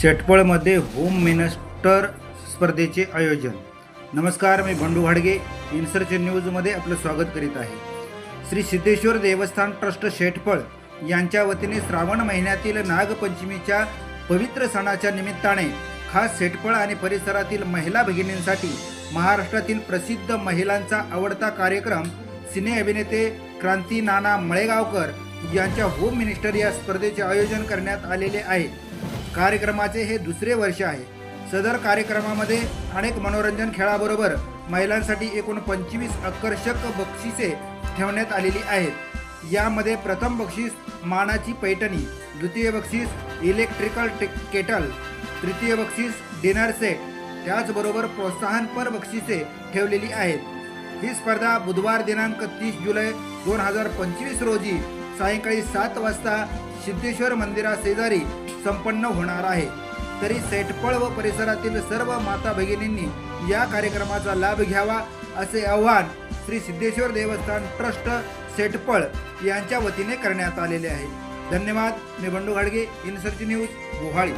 षटपळमध्ये home minister स्पर्धेचे आयोजन. नमस्कार मी बंडू घाडगे इन्सर्च न्यूजमध्ये आपलं स्वागत करीत आहे. श्री सिद्धेश्वर देवस्थान ट्रस्ट शेटफळ यांच्या वतीने श्रावण महिन्यातील नागपंचमीच्या पवित्र सणाच्या निमित्ताने खास शेटफळ आणि परिसरातील महिला भगिनींसाठी महाराष्ट्रातील प्रसिद्ध महिलांचा आवडता कार्यक्रम सिने अभिनेते क्रांती नाना मळेगावकर यांच्या होम मिनिस्टर या स्पर्धेचे आयोजन करण्यात आलेले आहे. कार्यक्रमाचे हे दुसरे वर्ष आहे. सदर कार्यक्रमामध्ये अनेक मनोरंजन खेळाबरोबर महिलांसाठी एकूण पंचवीस आकर्षक बक्षिसे ठेवण्यात आलेली आहेत. यामध्ये प्रथम बक्षीस मानाची पैठणी द्वितीय बक्षीस इलेक्ट्रिकल केटल तृतीय बक्षीस डिनर सेट त्याचबरोबर प्रोत्साहनपर बक्षिसे ठेवलेली आहेत. ही स्पर्धा बुधवार दिनांक तीस जुलै दोन हजार पंचवीस रोजी सायंकाळी सात वाजता सिद्धेश्वर मंदिरा शेजारी संपन्न होणार आहे. तरी सेटपळ व परिसरातील सर्व माता भगिनींनी या कार्यक्रमाचा लाभ घ्यावा असे आवाहन श्री सिद्धेश्वर देवस्थान ट्रस्ट सेटपळ यांच्या वतीने करण्यात आलेले आहे. धन्यवाद. मी बंडू घाडगे इनसर्च न्यूज गुहाळी